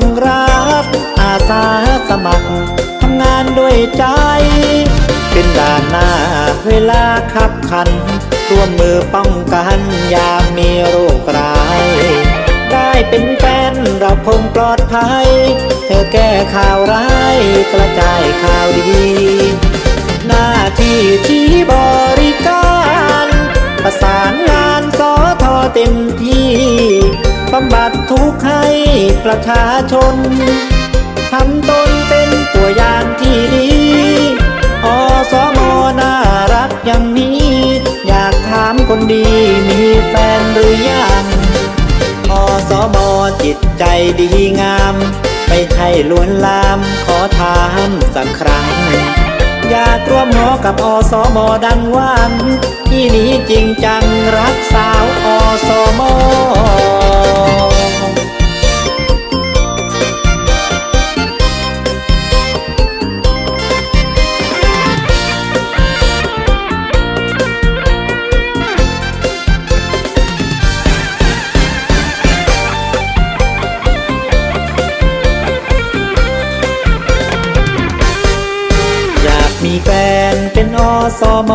งรักอาสาสมัครทำงานด้วยใจ เป็นด่านหน้าเวลาขับขัน ร่วมมือป้องกันยามมีโรคร้าย ได้เป็นแฟนเราคงปลอดภัย เธอแก้ข่าวร้ายกระจายข่าวดี หน้าที่ชี้ ประชาชนทำตนเป็นตัวอย่างที่ดีอสมน่ารักอย่างนี้ อยากถามคนดีมีแฟนหรือยังอสมจิตใจดีงาม ไม่ใช่ลวนลามขอถามสักครั้ง อยากร่วมหอกับอสมดังว่างที่นี้จริงจังรักสาวอสม สม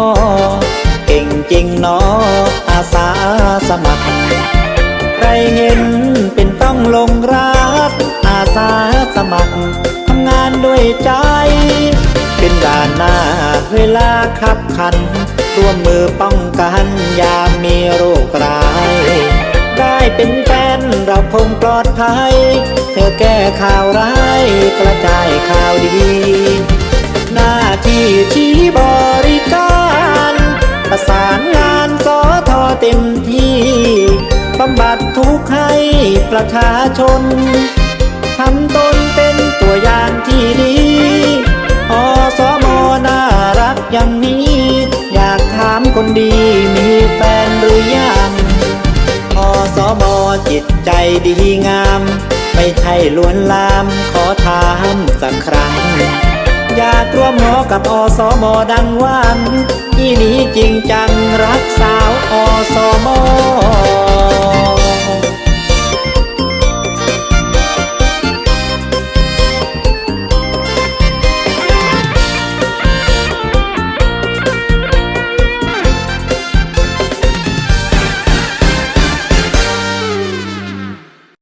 เก่งจริงนออาสาสมัคร ใครเห็นเป็นต้องลงรัก อาสาสมัครทำงานด้วยใจ เป็นด่านหน้าเวลาขับขัน ร่วมมือป้องกันยามมีโรคร้าย ได้เป็นแฟนเราคงปลอดภัย เธอแก้ข่าวร้ายกระจายข่าวดี หน้าที่ที่บริ บำบัดทุกข์ให้ประชาชนทำตนเป็นตัวอย่างที่ดีอสมน่ารักอย่างนี้ อยากถามคนดีมีแฟนหรือยังอสมจิตใจดีงาม ไม่ใช่ลวนลามขอถามสักครั้ง อยากร่วมหอกับอสมดังว่างที่นี้จริงจังรักสาวอสม